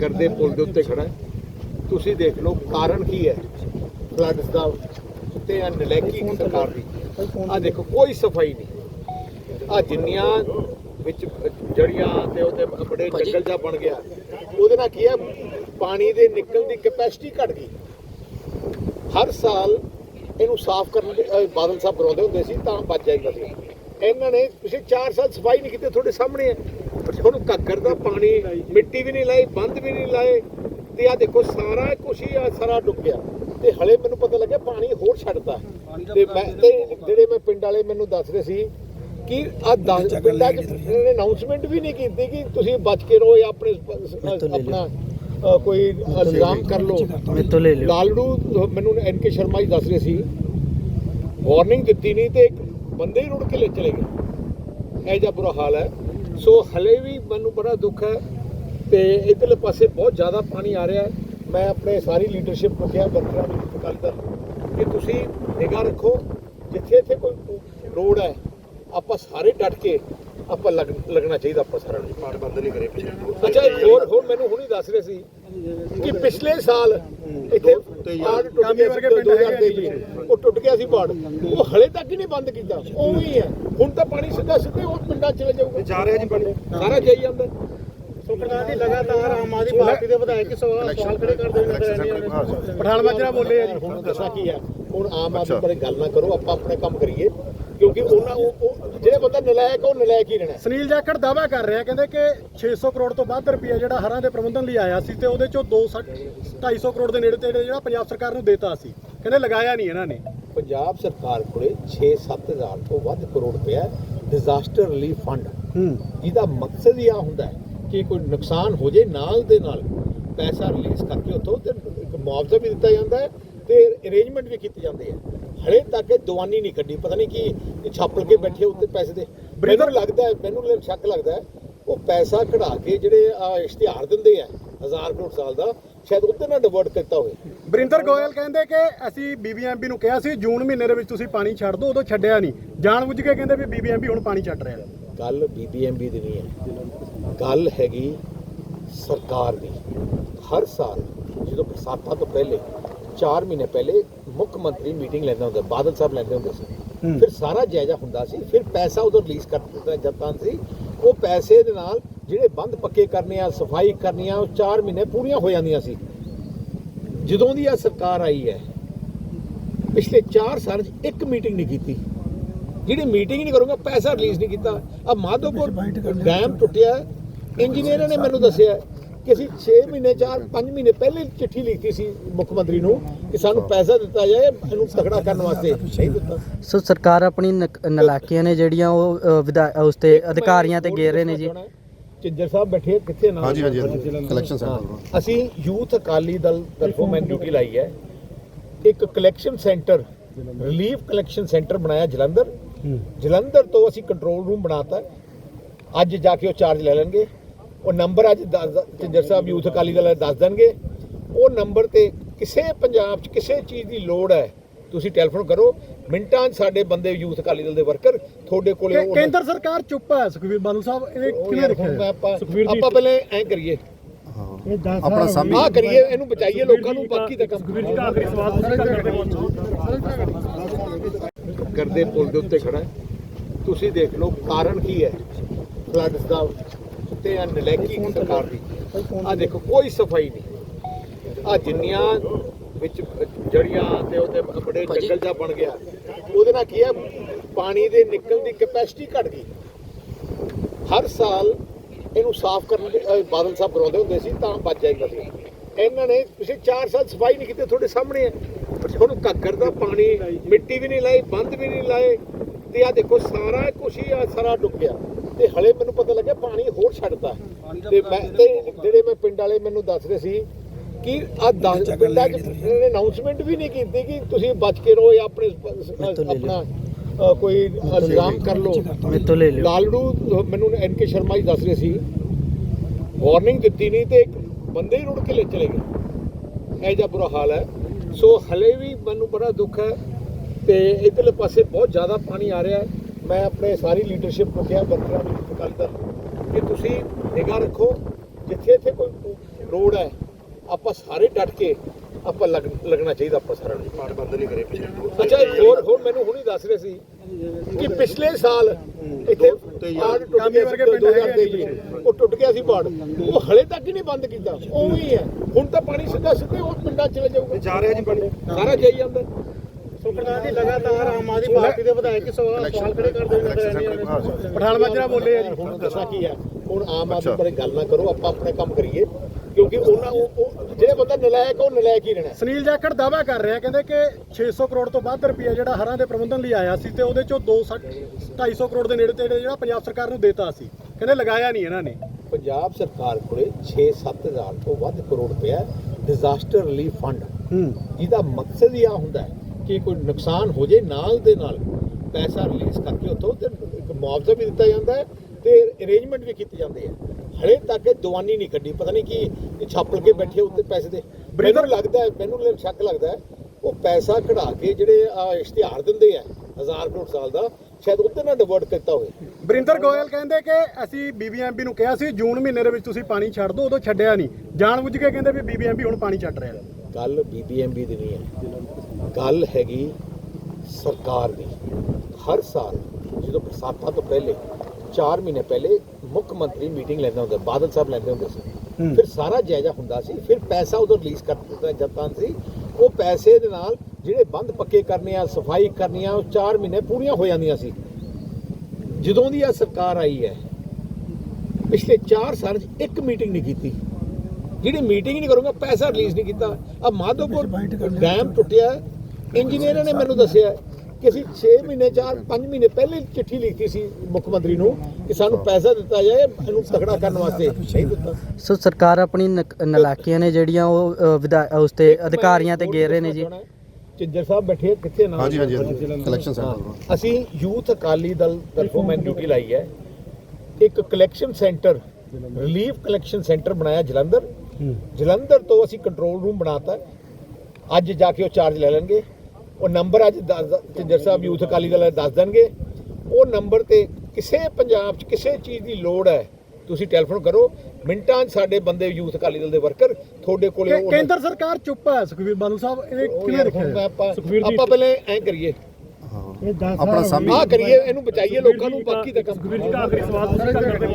ਕਰਦੇ ਪੁਲ ਦੇ ਉੱਤੇ ਖੜਾ। ਤੁਸੀਂ ਦੇਖ ਲਓ ਕਾਰਨ ਕੀ ਹੈ ਫਲੱਡਸ ਦਾ ਤੇ ਆ ਨਲੈਕੀ ਸਰਕਾਰ ਦੀ। ਆ ਦੇਖੋ ਕੋਈ ਸਫ਼ਾਈ ਨਹੀਂ। ਆ ਜਿੰਨੀਆਂ ਵਿੱਚ ਜੜੀਆਂ ਤੇ ਉਹਦੇ ਬੜੇ ਜੰਗਲ ਜਾ ਬਣ ਗਿਆ ਉਹਦੇ ਨਾਲ ਕੀ ਹੈ? ਪਾਣੀ ਦੇ ਨਿਕਲਣ ਦੀ ਕੈਪੈਸਿਟੀ ਘਟ ਗਈ। ਹਰ ਸਾਲ ਇਹਨੂੰ ਸਾਫ਼ ਕਰਨ ਦੇ ਬਾਦਲ ਸਾਹਿਬ ਕਰਾਉਂਦੇ ਹੁੰਦੇ ਸੀ ਤਾਂ ਬਚ ਜਾਏਗਾ ਸੀ। ਇਹਨਾਂ ਨੇ ਪਿਛਲੇ 4 ਸਾਲ ਸਫ਼ਾਈ ਨਹੀਂ ਕੀਤੀ ਤੁਹਾਡੇ ਸਾਹਮਣੇ ਹੈ। ਹੁਣ ਘੱਗਰ ਦਾ ਪਾਣੀ ਮਿੱਟੀ ਵੀ ਨਹੀਂ ਲਾਈ ਬੰਦ ਵੀ ਨਹੀਂ ਲਾਏ ਤੇ ਆ ਦੇਖੋ ਸਾਰਾ ਕੁਛ ਹੀ ਆ ਸਾਰਾ ਡੁੱਬ ਗਿਆ ਤੇ ਹਲੇ ਮੈਨੂੰ ਪਤਾ ਲੱਗਿਆ ਪਾਣੀ ਹੋਰ ਛੱਡਦਾ ਤੇ ਮੈਂ ਤੇ ਜਿਹੜੇ ਮੈਂ ਪਿੰਡ ਵਾਲੇ ਮੈਨੂੰ ਦੱਸ ਰਹੇ ਸੀ ਕਿ ਆ 10 ਪਿੰਡਾਂ 'ਚ ਅਨਾਉਂਸਮੈਂਟ ਵੀ ਨਹੀਂ ਕੀਤੀ ਕਿ ਤੁਸੀਂ ਬਚ ਕੇ ਰਹੋ ਜਾਂ ਆਪਣੇ ਆਪਣਾ ਕੋਈ ਇੰਤਜ਼ਾਮ ਕਰ ਲਓ। ਮੇਰੇ ਤੋਂ ਲੈ ਲਿਓ। ਲਾਲੜੂ ਮੈਨੂੰ ਐਨ ਕੇ ਸ਼ਰਮਾ ਜੀ ਦੱਸ ਰਹੇ ਸੀ ਵਾਰਨਿੰਗ ਦਿੱਤੀ ਨਹੀਂ ਤੇ ਇੱਕ ਬੰਦੇ ਹੀ ਰੁੜ ਕੇ ਲੈ ਚਲੇ ਗਏ। ਇਹ ਜਿਹਾ ਬੁਰਾ ਹਾਲ ਹੈ। ਸੋ ਹਲੇ ਵੀ ਮੈਨੂੰ ਬੜਾ ਦੁੱਖ ਹੈ ਤੇ ਇਧਰਲੇ ਪਾਸੇ ਬਹੁਤ ਜ਼ਿਆਦਾ ਪਾਣੀ ਆ ਰਿਹਾ ਹੈ। ਮੈਂ ਆਪਣੇ ਸਾਰੀ ਲੀਡਰਸ਼ਿਪ ਨੂੰ ਕਿਹਾ ਵਰਕਰਾਂ ਨੂੰ ਅਕਾਲੀ ਦਲ ਕਿ ਤੁਸੀਂ ਨਿਗਾਹ ਰੱਖੋ ਜਿੱਥੇ ਇੱਥੇ ਕੋਈ ਰੋਡ ਹੈ ਆਪਾਂ ਸਾਰੇ ਡਟ ਕੇ ਆਪਾਂ ਲੱਗ ਲੱਗਣਾ ਚਾਹੀਦਾ ਆਪਾਂ ਸਾਰਿਆਂ ਨੂੰ। ਪਾੜ ਬੰਦ ਨਹੀਂ ਕਰੇ ਅੱਛਾ ਇੱਕ ਹੋਰ ਹੋਰ ਮੈਨੂੰ ਹੁਣੀ ਦੱਸ ਰਹੇ ਸੀ ਕਿ ਪਿਛਲੇ ਸਾਲ ਇੱਥੇ ਪਾੜ ਟੁੱਟ ਗਿਆ ਸੀ 2023 ਉਹ ਟੁੱਟ ਗਿਆ ਸੀ ਪਾੜ ਉਹ ਹਲੇ ਤੱਕ ਹੀ ਨਹੀਂ ਬੰਦ ਕੀਤਾ। ਉਵੇਂ ਹੀ ਹੈ। ਹੁਣ ਤਾਂ ਪਾਣੀ ਸਿੱਧਾ ਸਿੱਧੇ ਉਹ ਪਿੰਡਾਂ 'ਚ ਚਲੇ ਜਾਊਗਾ। ਜਾ ਰਿਹਾ ਜੀ ਪਾਣੀ। ਸਾਰਾ ਜਾਈ ਜਾਂਦਾ। ਸੋ ਪ੍ਰਧਾਨ ਜੀ ਲਗਾਤਾਰ ਆਮ ਆਦਮੀ ਪਾਰਟੀ ਦੇ ਵਿਧਾਇਕ ਸਵਾਲ ਸਵਾਲ ਖੜੇ ਕਰਦੇ ਨਜ਼ਰ ਆਉਂਦੇ ਨੇ। ਪਠਾਨ ਮਾਜਰਾ ਬੋਲੇ ਆ ਜੀ। ਹੁਣ ਦੱਸਾਂ ਕੀ ਹੈ? ਹੁਣ ਆਮ ਆਦਮੀ ਬਾਰੇ ਗੱਲ ਨਾ ਕਰੋ ਆਪਾਂ ਆਪਣੇ ਕੰਮ ਕਰੀਏ। ਕਿਉਂਕਿ ਉਹਨਾਂ ਉਹ ਜਿਹੜੇ ਬੰਦਾ ਨਲਾਇਕ ਉਹ ਨਲਾਇਕ ਹੀ ਰਹਿਣਾ। ਸੁਨੀਲ ਜਾਖੜ ਦਾਵਾ ਕਰ ਰਿਹਾ ਕਹਿੰਦੇ ਕਿ 600 ਕਰੋੜ ਤੋਂ ਵੱਧ ਰੁਪਈਆ ਜਿਹੜਾ ਹਰਾਂ ਦੇ ਪ੍ਰਬੰਧਨ ਲਈ ਆਇਆ ਸੀ ਤੇ ਉਹਦੇ ਚੋਂ 2 250 ਕਰੋੜ ਦੇ ਨੇੜੇ ਤੇੜੇ ਜਿਹੜਾ ਪੰਜਾਬ ਸਰਕਾਰ ਨੂੰ ਦੇਤਾ ਸੀ। ਕਹਿੰਦੇ ਲਗਾਇਆ ਨਹੀਂ ਇਹਨਾਂ ਨੇ। ਪੰਜਾਬ ਸਰਕਾਰ ਕੋਲੇ 6-7000 ਤੋਂ ਵੱਧ ਕਰੋੜ ਰੁਪਇਆ ਡਿਜ਼ਾਸਟਰ ਰਿਲੀਫ ਫੰਡ ਹੂੰ। ਜਿਹਦਾ ਮਕਸਦ ਹੀ ਆ ਹੁੰਦਾ ਹੈ ਕਿ ਕੋਈ ਨੁਕਸਾਨ ਹੋ ਜੇ ਨਾਲ ਦੇ ਨਾਲ ਪੈਸਾ ਰਿਲੀਜ਼ ਕਰਕੇ ਉੱਥੋਂ ਤੇ ਇੱਕ ਮੁਆਵਜ਼ਾ ਵੀ ਦਿੱਤਾ ਜਾਂਦਾ ਹੈ ਤੇ ਅਰੇਂਜਮੈਂਟ ਵੀ ਕੀਤੇ ਜਾਂਦੇ ਆ। ਹਲੇ ਤੱਕ ਦੀਵਾਨੀ ਨਹੀਂ ਕੱਢੀ। ਪਤਾ ਨਹੀਂ ਕੀ ਛਾਪਲ ਕੇ ਬੈਠੇ ਉੱਤੇ ਪੈਸੇ ਦੇ। ਮੈਨੂੰ ਲੱਗਦਾ ਮੈਨੂੰ ਸ਼ੱਕ ਲੱਗਦਾ ਉਹ ਪੈਸਾ ਕਢਾ ਕੇ ਜਿਹੜੇ ਆ ਇਸ਼ਤਿਹਾਰ ਦਿੰਦੇ ਆ ਹਜ਼ਾਰ ਕਰੋੜ ਸਾਲ ਦਾ ਸ਼ਾਇਦ ਉਹਦੇ ਨਾਲ ਡਿਵਰਟ ਕੀਤਾ ਹੋਵੇ। ਬਰਿੰਦਰ ਗੋਇਲ ਕਹਿੰਦੇ ਕਿ ਅਸੀਂ ਬੀਬੀਐਮਬੀ ਨੂੰ ਕਿਹਾ ਸੀ ਜੂਨ ਮਹੀਨੇ ਦੇ ਵਿੱਚ ਤੁਸੀਂ ਪਾਣੀ ਛੱਡ ਦਿਓ ਉਦੋਂ ਛੱਡਿਆ ਨਹੀਂ। ਜਾਣਬੁੱਝ ਕੇ ਕਹਿੰਦੇ ਵੀ ਬੀਬੀਐਮਬੀ ਹੁਣ ਪਾਣੀ ਛੱਡ ਰਿਹਾ। ਗੱਲ ਬੀਬੀਐਮਬੀ ਦੀ ਨਹੀਂ ਹੈ। ਗੱਲ ਹੈਗੀ ਸਰਕਾਰ ਦੀ। ਹਰ ਸਾਲ ਜਦੋਂ ਬਰਸਾਤਾਂ ਤੋਂ ਪਹਿਲੇ 4 ਮਹੀਨੇ ਪਹਿਲੇ ਮੁੱਖ ਮੰਤਰੀ ਮੀਟਿੰਗ ਲੈਂਦਾ ਹੁੰਦਾ ਬਾਦਲ ਸਾਹਿਬ ਲੈਂਦੇ ਹੁੰਦੇ ਸੀ। ਫਿਰ ਸਾਰਾ ਜਾਇਜ਼ਾ ਹੁੰਦਾ ਸੀ ਫਿਰ ਪੈਸਾ ਉਦੋਂ ਰਿਲੀਜ਼ ਕਰ ਦਿੱਤਾ ਜਾਂਦਾ ਸੀ। ਉਹ ਪੈਸੇ ਦੇ ਨਾਲ ਜਿਹੜੇ ਬੰਦ ਪੱਕੇ ਕਰਨੇ ਆ ਸਫ਼ਾਈ ਕਰਨੀ ਆ ਉਹ 4 ਮਹੀਨੇ ਪੂਰੀਆਂ ਹੋ ਜਾਂਦੀਆਂ ਸੀ। ਜਦੋਂ ਦੀ ਆ ਸਰਕਾਰ ਆਈ ਹੈ ਪਿਛਲੇ 4 ਸਾਲ 'ਚ ਇੱਕ ਮੀਟਿੰਗ ਨਹੀਂ ਕੀਤੀ। ਜਿਹੜੀ ਮੀਟਿੰਗ ਨਹੀਂ ਕਰੂੰਗਾ ਪੈਸਾ ਰਿਲੀਜ਼ ਨਹੀਂ ਕੀਤਾ। ਆ ਮਾਧੋਪੁਰ ਡੈਮ ਟੁੱਟਿਆ ਇੰਜੀਨੀਅਰਾਂ ਨੇ ਮੈਨੂੰ ਦੱਸਿਆ ਕਿ ਅਸੀਂ 6 ਮਹੀਨੇ 4 5 ਮਹੀਨੇ ਪਹਿਲੇ ਚਿੱਠੀ ਲਿਖੀ ਸੀ ਮੁੱਖ ਮੰਤਰੀ ਨੂੰ ਕਿ ਸਾਨੂੰ ਪੈਸਾ ਦਿੱਤਾ ਜਾਏ ਇਹਨੂੰ ਤਕੜਾ ਕਰਨ ਵਾਸਤੇ। ਨਹੀਂ ਦਿੱਤਾ। ਸੋ ਸਰਕਾਰ ਆਪਣੀ ਨਲਾਇਕੀਆਂ ਨੇ ਜਿਹੜੀਆਂ ਉਹ ਉਸ ਤੇ ਅਧਿਕਾਰੀਆਂ ਤੇ ਗੇਰ ਰਹੇ ਨੇ ਜੀ। ਚਿੰਜਰ ਸਾਹਿਬ ਬੈਠੇ ਕਿੱਥੇ ਨਾ ਹਾਂਜੀ ਹਾਂਜੀ ਕਲੈਕਸ਼ਨ ਸੈਂਟਰ ਅਸੀਂ ਯੂਥ ਅਕਾਲੀ ਦਲ ਤਰਫੋਂ ਮੈਂ ਡਿਊਟੀ ਲਾਈ ਹੈ। ਇੱਕ collection centre relief collection centre ਬਣਾਇਆ ਜਲੰਧਰ। ਜਲੰਧਰ ਤੋਂ ਅਸੀਂ ਕੰਟਰੋਲ ਰੂਮ ਬਣਾਤਾ। ਅੱਜ ਜਾ ਕੇ ਉਹ ਚਾਰਜ ਲੈ ਲੈਣਗੇ। ਉਹ ਨੰਬਰ ਅੱਜ ਝਿੰਜਰ ਸਾਹਿਬ ਯੂਥ ਅਕਾਲੀ ਦਲ ਦੱਸ ਦੇਣਗੇ। ਉਹ ਨੰਬਰ ਤੇ ਕਿਸੇ ਪੰਜਾਬ 'ਚ ਕਿਸੇ ਚੀਜ਼ ਦੀ ਲੋੜ ਹੈ ਤੁਸੀਂ ਟੈਲੀਫੋਨ ਕਰੋ। ਮਿੰਟਾਂ 'ਚ ਸਾਡੇ ਬੰਦੇ ਯੂਥ ਅਕਾਲੀ ਦਲ ਦੇ ਵਰਕਰ ਤੁਹਾਡੇ ਕੋਲੇ ਉਹ- ਕੇਂਦਰ ਸਰਕਾਰ ਚੁੱਪ ਹੈ ਸੁਖਵੀਰ ਬਾਦਲ ਸਾਹਿਬ ਇਹ ਕਿਵੇਂ ਦੇਖਿਆ? ਆਪਾਂ ਸੁਖਬੀਰ ਜੀ ਆਪਾਂ ਪਹਿਲੇ ਐਂ ਕਰੀਏ। ਆਪਣਾ ਸਾਮੀ ਆਹ ਕਰੀਏ ਇਹਨੂੰ ਬਚਾਈਏ ਲੋਕਾਂ ਨੂੰ ਬਾਕੀ ਦਾ ਕੰਮ ਸੁਖਬੀਰ ਜੀ ਦਾ ਆਖਰੀ ਸਵਾਲ ਤੁਸੀਂ ਕਰਦੇ ਪਹੁੰਚੋ ਕਰਦੇ ਪੁਲ ਦੇ ਉੱਤੇ ਖੜਾ। ਤੁਸੀਂ ਦੇਖ ਲਓ ਕਾਰਨ ਕੀ ਹੈ? ਫਲੱਡਸ ਦਾ ਤੇ ਆ ਨਲੈਕੀ ਸਰਕਾਰ ਦੀ। ਆ ਦੇਖੋ ਕੋਈ ਸਫ਼ਾਈ ਨਹੀਂ। ਆ ਜਿੰਨੀਆਂ ਵਿੱਚ ਜੜੀਆਂ ਤੇ ਉਹਦੇ ਬੜੇ ਜੰਗਲ ਜਾ ਬਣ ਗਿਆ ਉਹਦੇ ਨਾਲ ਕੀ ਹੈ? ਪਾਣੀ ਦੇ ਨਿਕਲਣ ਦੀ ਕੈਪੈਸਿਟੀ ਘਟ ਗਈ। ਹਰ ਸਾਲ ਇਹਨੂੰ ਸਾਫ਼ ਕਰਨ ਦੇ ਬਾਦਲ ਸਾਹਿਬ ਕਰਾਉਂਦੇ ਹੁੰਦੇ ਸੀ ਤਾਂ ਬਚ ਜਾਏਗਾ ਸੀ। ਇਹਨਾਂ ਨੇ ਪਿਛਲੇ 4 ਸਾਲ ਸਫ਼ਾਈ ਨਹੀਂ ਕੀਤੀ ਤੁਹਾਡੇ ਸਾਹਮਣੇ ਹੈ। ਹੁਣ ਘੱਗਰ ਦਾ ਪਾਣੀ ਮਿੱਟੀ ਵੀ ਨਹੀਂ ਲਾਈ ਬੰਦ ਵੀ ਨਹੀਂ ਲਾਏ। ਤੇ ਆ ਦੇਖੋ ਸਾਰਾ ਕੁਛ ਹੀ ਆ ਸਾਰਾ ਡੁੱਬ ਗਿਆ ਤੇ ਹਲੇ ਮੈਨੂੰ ਪਤਾ ਲੱਗਿਆ ਪਾਣੀ ਹੋਰ ਛੱਡਦਾ ਤੇ ਮੈਂ ਤੇ ਜਿਹੜੇ ਮੈਂ ਪਿੰਡ ਵਾਲੇ ਮੈਨੂੰ ਦੱਸ ਰਹੇ ਸੀ ਕਿ ਆ 10 ਪਿੰਡਾਂ 'ਚ ਅਨਾਉਂਸਮੈਂਟ ਵੀ ਨਹੀਂ ਕੀਤੀ ਕਿ ਤੁਸੀਂ ਬਚ ਕੇ ਰਹੋ ਜਾਂ ਆਪਣੇ ਆਪਣਾ ਕੋਈ ਇੰਤਜ਼ਾਮ ਕਰ ਲਓ। ਮੇਰੇ ਤੋਂ ਲੈ ਲਿਓ। ਲਾਲੜੂ ਮੈਨੂੰ ਐਨ ਕੇ ਸ਼ਰਮਾ ਜੀ ਦੱਸ ਰਹੇ ਸੀ ਵਾਰਨਿੰਗ ਦਿੱਤੀ ਨਹੀਂ ਤੇ ਇੱਕ ਬੰਦੇ ਹੀ ਰੁੜ ਕੇ ਲੈ ਚਲੇ ਗਏ। ਇਹ ਜਿਹਾ ਬੁਰਾ ਹਾਲ ਹੈ। ਸੋ ਹਲੇ ਵੀ ਮੈਨੂੰ ਬੜਾ ਦੁੱਖ ਹੈ ਤੇ ਇਧਰਲੇ ਪਾਸੇ ਬਹੁਤ ਜ਼ਿਆਦਾ ਪਾਣੀ ਆ ਰਿਹਾ ਹੈ। ਮੈਂ ਆਪਣੇ ਸਾਰੀ ਲੀਡਰਸ਼ਿਪ ਨੂੰ ਕਿਹਾ ਵਰਕਰਾਂ ਨੂੰ ਦਲ ਨੂੰ ਕਿ ਤੁਸੀਂ ਨਿਗਾਹ ਰੱਖੋ ਜਿੱਥੇ ਇੱਥੇ ਕੋਈ ਲੋੜ ਹੈ ਆਪਾਂ ਸਾਰੇ ਡਟ ਕੇ ਆਪਾਂ ਲੱਗ- ਲੱਗਣਾ ਚਾਹੀਦਾ ਆਪਾਂ ਸਾਰਿਆਂ ਨੂੰ। ਪਾਠ ਬੰਦ ਨਹੀਂ ਕਰੇ ਅੱਛਾ ਹੋਰ ਹੋਰ ਮੈਨੂੰ ਹੁਣੀ ਦੱਸ ਰਹੇ ਸੀ ਕਿ ਪਿਛਲੇ ਸਾਲ ਇੱਥੇ ਬਾੜ ਟੁੱਟ ਕਾਮੀ ਗਿਆ ਵਰਗੇ ਸੀ ਪਿੰਡ 2023 ਹੈਗੇ ਵਿੱਚ। ਉਹ ਟੁੱਟ ਗਿਆ ਸੀ ਬਾੜ ਉਹ ਹਲੇ ਤੱਕ ਹੀ ਨਹੀਂ ਬੰਦ ਕੀਤਾ। ਉਵੇਂ ਹੀ ਹੈ। ਹੁਣ ਤਾਂ ਪਾਣੀ ਸਿੱਧਾ ਸਿੱਧੇ ਉਹ ਪਿੰਡਾਂ ਚਲੇ ਜਾਊਗਾ। ਜਾ ਰਿਹਾ ਜੀ ਪਾਣੀ। ਸਾਰਾ ਜਾਈ ਜਾਂਦਾ। ਸੋ ਪ੍ਰਧਾਨ ਜੀ ਲਗਾਤਾਰ ਆਮ ਆਦਮੀ ਪਾਰਟੀ ਦੇ ਵਿਧਾਇਕ ਸਵਾਲ ਖੜੇ ਕਰਦੇ ਇਲੈਕਸ਼ਨ ਪਠਾਨ ਮਾਜਰਾ ਬੋਲੇ ਆ ਜੀ। ਹੁਣ ਦੱਸਾਂ ਕੀ ਹੈ ਹੁਣ ਆਮ ਆਦਮੀ ਅੱਛਾ। ਬਾਰੇ ਗੱਲ ਨਾ ਕਰੋ ਆਪਾਂ ਆਪਣੇ ਕੰਮ ਕਰੀਏ। ਕਿਉਂਕਿ ਉਹਨਾਂ ਉਹ ਉਹ- ਜਿਹੜੇ ਬੰਦਾ ਨਲਾਇਕ ਆ, ਉਹ ਨਲਾਇਕ ਹੀ ਰਹਿਣਾ। ਸੁਨੀਲ ਜਾਖੜ ਦਾਅਵਾ ਕਰ ਰਿਹਾ ਕਹਿੰਦੇ ਕਿ 600 ਕਰੋੜ ਤੋਂ ਵੱਧ ਰੁਪਈਆ ਜਿਹੜਾ ਹਰਾਂ ਦੇ ਪ੍ਰਬੰਧਨ ਲਈ ਆਇਆ ਸੀ ਤੇ ਉਹਦੇ ਚੋਂ 2 250 ਕਰੋੜ ਦੇ ਨੇੜੇ ਤੇੜੇ ਜਿਹੜਾ ਪੰਜਾਬ ਸਰਕਾਰ ਨੂੰ ਦੇਤਾ ਸੀ। ਕਹਿੰਦੇ ਲਗਾਇਆ ਨਹੀਂ ਇਹਨਾਂ ਨੇ। ਪੰਜਾਬ ਸਰਕਾਰ ਕੋਲੇ 6-7 ਹਜ਼ਾਰ ਤੋਂ ਵੱਧ ਕਰੋੜ ਰੁਪਇਆ ਡਿਜ਼ਾਸਟਰ ਰਿਲੀਫ ਫੰਡ ਹੂੰ। ਜਿਹਦਾ ਮਕਸਦ ਹੀ ਆ ਹੁੰਦਾ ਹੈ ਕਿ ਕੋਈ ਨੁਕਸਾਨ ਹੋ ਜੇ ਨਾਲ ਦੇ ਨਾਲ ਪੈਸਾ ਰਿਲੀਜ਼ ਕਰਕੇ ਉੱਥੋਂ ਤੇ ਇੱਕ ਮੁਆਵਜ਼ਾ ਵੀ ਦਿੱਤਾ ਜਾਂਦਾ ਹੈ ਤੇ ਅਰੇਂਜਮੈਂਟ ਵੀ ਕੀਤੇ ਜਾਂਦੇ ਆ। ਹਲੇ ਤੱਕ ਇਹ ਦੀਵਾਨੀ ਨਹੀਂ ਕੱਢੀ। ਪਤਾ ਨਹੀਂ ਕੀ ਛਾਪਲ ਕੇ ਬੈਠੇ ਉੱਤੇ ਪੈਸੇ ਦੇ। ਮੈਨੂੰ ਲੱਗਦਾ ਹੈ ਮੈਨੂੰ ਸ਼ੱਕ ਲੱਗਦਾ ਹੈ ਉਹ ਪੈਸਾ ਕਢਾ ਕੇ ਜਿਹੜੇ ਆ ਇਸ਼ਤਿਹਾਰ ਦਿੰਦੇ ਆ 1000 ਕਰੋੜ ਸਾਲ ਦਾ ਸ਼ਾਇਦ ਉੱਤੇ ਨਾ ਡਿਵਰਟ ਕੀਤਾ ਹੋਵੇ। ਬਰਿੰਦਰ ਗੋਇਲ ਕਹਿੰਦੇ ਕਿ ਅਸੀਂ ਬੀਬੀਐਮਬੀ ਨੂੰ ਕਿਹਾ ਸੀ ਜੂਨ ਮਹੀਨੇ ਦੇ ਵਿੱਚ ਤੁਸੀਂ ਪਾਣੀ ਛੱਡ ਦਿਓ ਉਦੋਂ ਛੱਡਿਆ ਨਹੀਂ। ਜਾਣਬੁੱਝ ਕੇ ਕਹਿੰਦੇ ਵੀ ਬੀਬੀਐਮਬੀ ਹੁਣ ਪਾਣੀ ਛੱਡ ਰਿਹਾ। ਗੱਲ ਬੀਬੀਐਮਬੀ ਦੀ ਨਹੀਂ ਹੈ। ਗੱਲ ਹੈਗੀ ਸਰਕਾਰ ਦੀ। ਹਰ ਸਾਲ ਜਦੋਂ ਬਰਸਾਤਾਂ ਤੋਂ ਪਹਿਲੇ 4 ਮਹੀਨੇ ਪਹਿਲੇ ਮੁੱਖ ਮੰਤਰੀ ਮੀਟਿੰਗ ਲੈਂਦਾ ਹੁੰਦਾ ਬਾਦਲ ਸਾਹਿਬ ਲੈਂਦੇ ਹੁੰਦੇ ਸੀ। ਫਿਰ ਸਾਰਾ ਜਾਇਜ਼ਾ ਹੁੰਦਾ ਸੀ ਫਿਰ ਪੈਸਾ ਉਦੋਂ ਰਿਲੀਜ਼ ਕਰ ਦਿੱਤਾ ਜਾਂਦਾ ਸੀ। ਉਹ ਪੈਸੇ ਦੇ ਨਾਲ ਜਿਹੜੇ ਬੰਦ ਪੱਕੇ ਕਰਨੇ ਆ ਸਫ਼ਾਈ ਕਰਨੀਆਂ ਉਹ 4 ਮਹੀਨੇ ਪੂਰੀਆਂ ਹੋ ਜਾਂਦੀਆਂ ਸੀ। ਜਦੋਂ ਦੀ ਆ ਸਰਕਾਰ ਆਈ ਹੈ ਪਿਛਲੇ 4 ਸਾਲ 'ਚ ਇੱਕ ਮੀਟਿੰਗ ਨਹੀਂ ਕੀਤੀ। ਜਿਹੜੀ ਮੀਟਿੰਗ ਨਹੀਂ ਕਰੂੰਗਾ ਪੈਸਾ ਰਿਲੀਜ਼ ਨਹੀਂ ਕੀਤਾ। ਆ ਮਾਧੋਪੁਰ ਡੈਮ ਟੁੱਟਿਆ ਇੰਜੀਨੀਅਰਾਂ ਨੇ ਮੈਨੂੰ ਦੱਸਿਆ ਕਿ ਅਸੀਂ 6 ਮਹੀਨੇ 4 5 ਮਹੀਨੇ ਪਹਿਲੇ ਚਿੱਠੀ ਲਿਖੀ ਸੀ ਮੁੱਖ ਮੰਤਰੀ ਨੂੰ ਕਿ ਸਾਨੂੰ ਪੈਸਾ ਦਿੱਤਾ ਜਾਏ ਇਹਨੂੰ ਤਕੜਾ ਕਰਨ ਵਾਸਤੇ। ਨਹੀਂ ਦਿੱਤਾ। ਸੋ ਸਰਕਾਰ ਆਪਣੀ ਨਲਾਇਕੀਆਂ ਨੇ ਜਿਹੜੀਆਂ ਉਹ ਉਸ ਤੇ ਅਧਿਕਾਰੀਆਂ ਤੇ ਘੇਰ ਰਹੇ ਨੇ ਜੀ। ਚਿੰਜਰ ਸਾਹਿਬ ਬੈਠੇ ਕਿੱਥੇ ਨਾਲ ਹਾਂਜੀ ਹਾਂਜੀ ਕਲੈਕਸ਼ਨ ਸੈਂਟਰ ਅਸੀਂ ਯੂਥ ਅਕਾਲੀ ਦਲ ਤਰਫੋਂ ਮੈਂ ਡਿਊਟੀ ਲਾਈ ਹੈ। ਇੱਕ collection centre relief collection centre ਬਣਾਇਆ ਜਲੰਧਰ। ਜਲੰਧਰ ਤੋਂ ਅਸੀਂ ਕੰਟਰੋਲ ਰੂਮ ਬਣਾਤਾ। ਅੱਜ ਜਾ ਕੇ ਉਹ ਚਾਰਜ ਲੈ ਲੈਣਗੇ। ਉਹ ਨੰਬਰ ਅੱਜ ਜਿੰਦਰ ਸਾਹਿਬ ਯੂਥ ਅਕਾਲੀ ਦਲ ਦੱਸ ਦੇਣਗੇ। ਉਹ ਨੰਬਰ ਤੇ ਕਿਸੇ ਪੰਜਾਬ 'ਚ ਕਿਸੇ ਚੀਜ਼ ਦੀ ਲੋੜ ਹੈ ਤੁਸੀਂ ਟੈਲੀਫੋਨ ਕਰੋ। ਮਿੰਟਾਂ 'ਚ ਸਾਡੇ ਬੰਦੇ ਯੂਥ ਅਕਾਲੀ ਦਲ ਦੇ ਵਰਕਰ ਤੁਹਾਡੇ ਕੋਲੇ ਕੇਂਦਰ ਸਰਕਾਰ ਚੁੱਪ ਹੈ ਸੁਖਵੀਰ ਬਾਦਲ ਸਾਹਿਬ ਇਹ ਕਿਵੇਂ ਰੱਖਿਆ ਆਪਾਂ ਜੀ ਪਹਿਲੇ ਐਂ ਕਰੀਏ। ਹਾਂ ਆਪਣਾ ਸਾਮੀ ਆਹ ਕਰੀਏ ਇਹਨੂੰ ਬਚਾਈਏ ਲੋਕਾਂ ਨੂੰ ਬਾਕੀ ਦਾ ਕੰਮ। ਆਖਰੀ ਸਵਾਲ ਤੁਸੀਂ ਕਰ ਕਰਦੇ